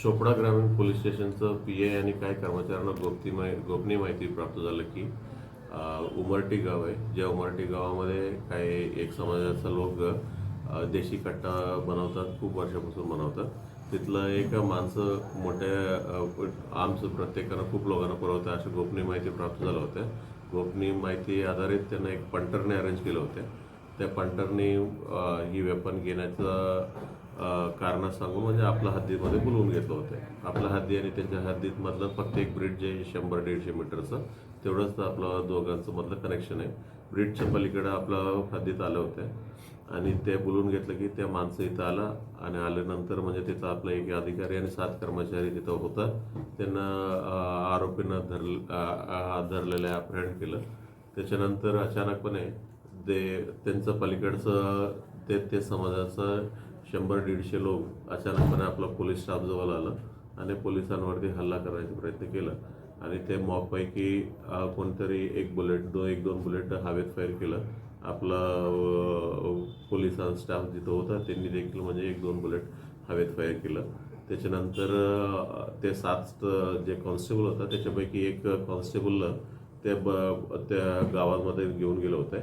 चोपडा ग्रामीण पोलीस स्टेशनचं P A आणि काही कर्मचाऱ्यांना गोपती माहि गोपनीय माहिती प्राप्त झालं की उमरटी गाव आहे. ज्या उमरटी गावामध्ये काही एक समाजाचा लोक देशी कट्टा बनवतात खूप वर्षापासून बनवतात. तिथलं एक माणसं मोठ्या आमचं प्रत्येकानं खूप लोकांना पुरवतं. अशी गोपनीय माहिती प्राप्त झाल्या होत्या. गोपनीय माहिती आधारित त्यांना एक पंटरने अरेंज केलं होतं. त्या पंटरने ही वेपन घेण्याचं कारण सांगून म्हणजे आपल्या हद्दीमध्ये बोलवून घेतलं होतं. आपल्या हद्दी आणि त्यांच्या हद्दीत मधलं फक्त एक ब्रिज जे शंभर दीडशे मीटरचं तेवढंच तर आपलं दोघांचं मधलं कनेक्शन आहे. ब्रिजच्या पलीकडे आपलं हद्दीत आलं होतं. आणि ते बोलून घेतलं की त्या माणसं इथं आला आणि आल्यानंतर म्हणजे तिथं आपला एक अधिकारी आणि सात कर्मचारी तिथं होता. त्यांना आरोपींना आरोपीनं धर हात धरलेलं अपहरण केलं. त्याच्यानंतर अचानकपणे ते त्यांचं पलीकडचं ते ते समाजाचं शंभर दीडशे लोक अचानकपणे आपला पोलीस स्टाफ जवळ आलं आणि पोलिसांवरती हल्ला करायचा प्रयत्न केला. आणि ते मॉबपैकी कोणतरी एक बुलेट दोन एक दोन बुलेट हवेत फायर केलं. आपला पोलिसां स्टाफ जिथं होता त्यांनी देखील म्हणजे एक दोन बुलेट हवेत फायर केलं. त्याच्यानंतर ते सात जे कॉन्स्टेबल होता त्याच्यापैकी एक कॉन्स्टेबलला ते ब त्या गावामध्ये घेऊन गेलं होतं.